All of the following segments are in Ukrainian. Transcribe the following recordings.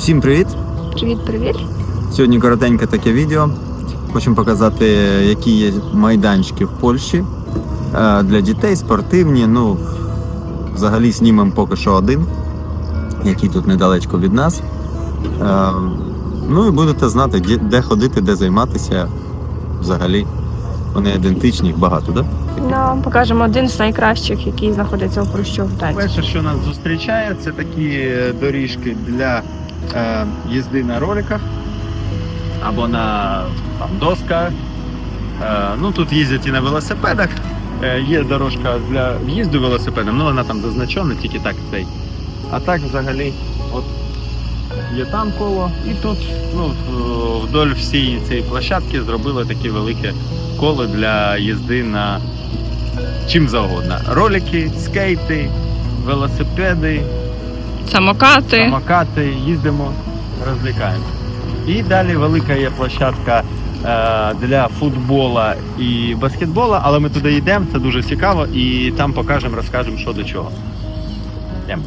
Всім привіт! Привіт-привіт. Сьогодні коротеньке таке відео. Хочемо показати, які є майданчики в Польщі е, для дітей, спортивні. Ну, взагалі знімемо поки що один, який тут недалечко від нас. Е, Ну і будете знати, де- ходити, де займатися. Взагалі. Вони ідентичні, їх багато, так? Ну, покажемо один з найкращих, який знаходиться у Прощовдаті. Перше, що нас зустрічає, це такі доріжки для е, їзди на роликах або на там, досках. Е, ну, тут їздять і на велосипедах. Е, є дорожка для в'їзду велосипедом, ну вона там зазначена, тільки так цей. А так взагалі, от є там коло, і тут ну, вдоль всієї цієї площадки зробили таке велике коло для їзди на чим завгодно. Ролики, скейти, велосипеди, Самокати. самокати, їздимо, розвлікаємося. І далі велика є площадка е, для футбола і баскетбола, але ми туди йдемо, це дуже цікаво, і там покажемо, розкажемо, що до чого. Йдемо.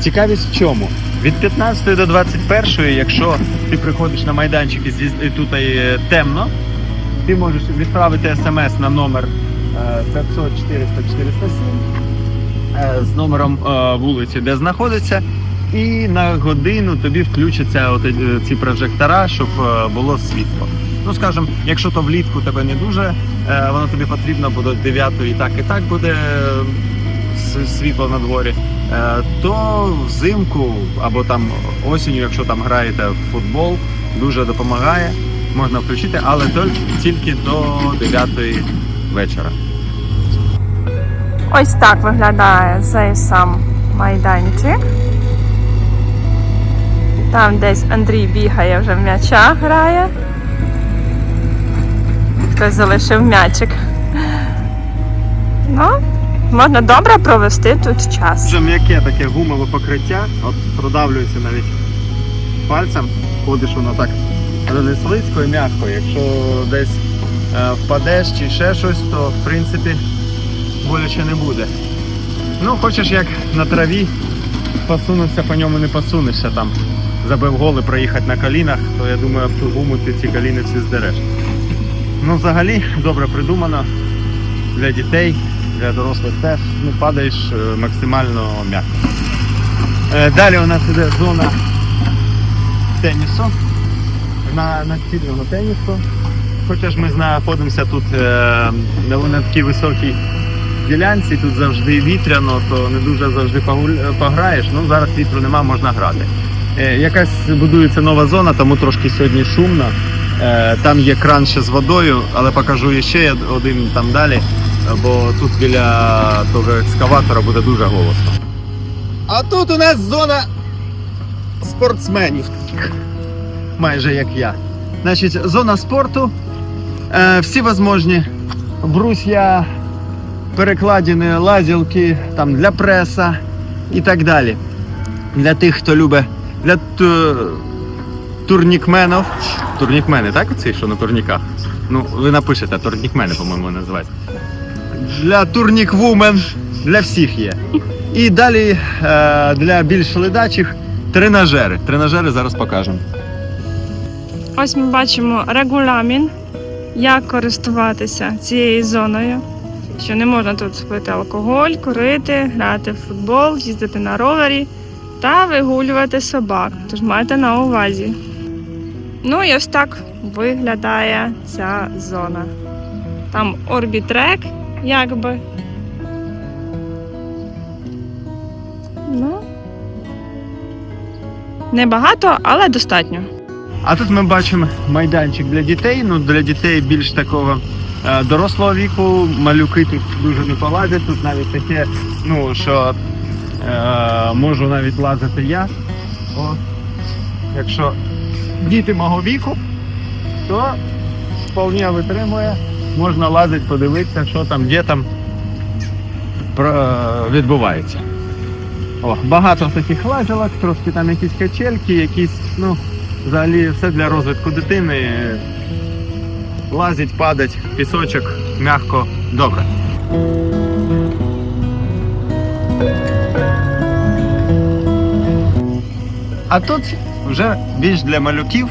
Цікавість в чому? Від 15 до 21, якщо ти приходиш на майданчик і тут е, темно, ти можеш відправити смс на номер е, 500 400 407 е, з номером е, вулиці, де знаходиться, і на годину тобі включаться от, е, ці прожектора, щоб е, було світло. Ну, скажімо, якщо то влітку тебе не дуже, воно тобі потрібно буде 9 і так і так буде світло на дворі, то взимку або там осінню, якщо там граєте в футбол, дуже допомагає. Можна включити, але тільки до 9 вечора. Ось так виглядає цей сам майданчик. Там десь Андрій бігає, вже в м'яча грає. Хтось залишив м'ячик. Ну, можна добре провести тут час. Дуже м'яке таке гумове покриття, от продавлюється навіть пальцем, ходиш воно так але не слизько і м'яко. Якщо десь е, впадеш чи ще щось, то в принципі боляче не буде. Ну, хочеш як на траві, посунутися по ньому не посунешся там. Забив голи проїхати на колінах, то я думаю, в ту ти ці коліни всі здереш. Ну, взагалі, добре придумано для дітей, для дорослих теж. Ну, падаєш е, максимально м'яко. Е, Далі у нас іде зона тенісу, на настільного тенісу. Хоча ж ми знаходимося тут е, на такій високій ділянці, тут завжди вітряно, то не дуже завжди пограєш. Ну зараз вітру нема, можна грати. Е, якась будується нова зона, тому трошки сьогодні шумно. Е, там є кран ще з водою, але покажу ще один там далі, бо тут біля того екскаватора буде дуже голосно. А тут у нас зона спортсменів майже як я. Значить, зона спорту. Е, всі возможні брусья, перекладини, лазілки там, для преса і так далі. Для тих, хто любить, для ту- турнікменів. Турнікмени, так? Оці, що на турніках? Ну, ви напишете, турнікмени, по-моєму, називають. Для турніквумен, для всіх є. І далі е, для більш ледачих тренажери. Тренажери зараз покажемо. Ось ми бачимо регуламін, як користуватися цією зоною. Що не можна тут пити алкоголь, курити, грати в футбол, їздити на ровері та вигулювати собак. Тож майте на увазі. Ну і ось так виглядає ця зона. Там орбітрек, якби. Ну. Небагато, але достатньо. А тут ми бачимо майданчик для дітей. Ну для дітей більш такого дорослого віку. Малюки тут дуже не полазять. Тут навіть таке, ну що е, можу навіть лазити я. О, якщо діти мого віку, то вполне витримує. Можна лазити, подивитися, що там, де там е, відбувається. О, багато таких лазілок, трошки там якісь качельки, якісь, ну, взагалі все для розвитку дитини. Лазить, падать, пісочок, м'яко, добре. А тут вже більш для малюків,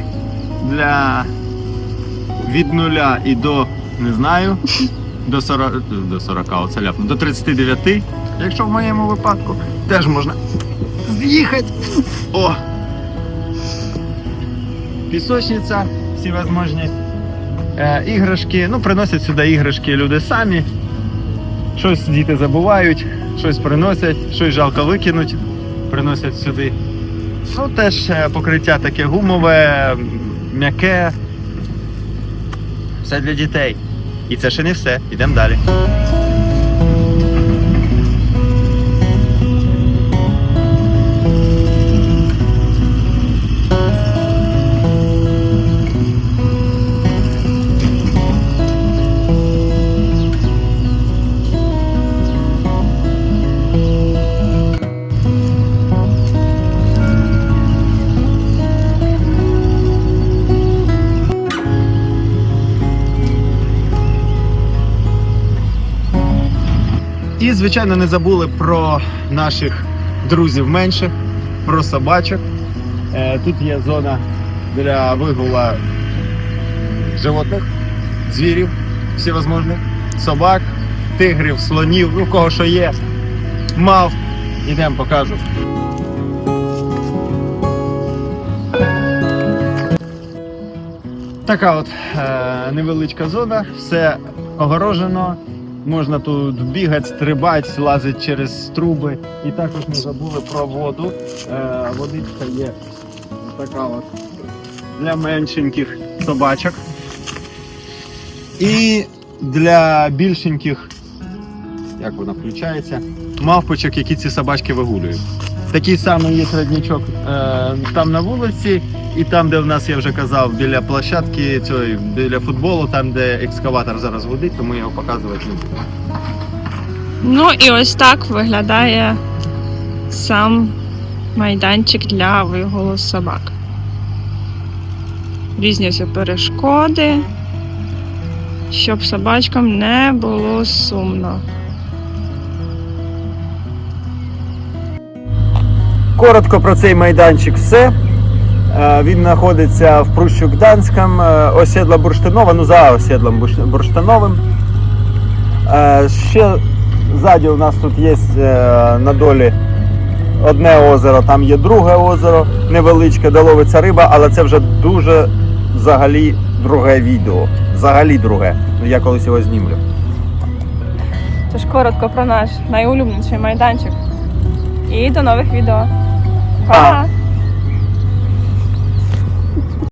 для від нуля і до, не знаю, до 40, до 40 оце ляпну, до 39, якщо в моєму випадку, теж можна з'їхати. О! Пісочниця, всевозможні е, іграшки. Ну, приносять сюди іграшки люди самі. Щось діти забувають, щось приносять, щось жалко викинуть, приносять сюди. Ну, теж е, покриття таке гумове, м'яке. Все для дітей. І це ще не все. Йдемо далі. Звичайно, не забули про наших друзів менших, про собачок. Е, Тут є зона для вигула животних, звірів, всевозможних, собак, тигрів, слонів, ну в кого що є. Мав. Ідемо покажу. Така от е, невеличка зона, все огорожено. Можна тут бігати, стрибати, лазити через труби. І також не забули про воду. Е, водичка є така от для меншеньких собачок. І для більшеньких, як вона включається, мавпочок, які ці собачки вигулюють. Такий самий є родничок е, там на вулиці, і там, де в нас, я вже казав, біля площадки, цієї, біля футболу, там, де екскаватор зараз гудить, тому я його показувати не буду. Ну і ось так виглядає сам майданчик для вигулу собак. Різні перешкоди, щоб собачкам не було сумно. Коротко про цей майданчик все. Е, Він знаходиться в Прущу Гданськом, е, осідла Бурштинова, ну за осідлом Бурш- Бурштиновим. Е, Ще ззаді у нас тут є на долі одне озеро, там є друге озеро, невеличке, де ловиться риба, але це вже дуже взагалі друге відео. Взагалі друге. Ну я колись його знімлю. Тож коротко про наш найулюбленіший майданчик. І до нових відео. Па! Па!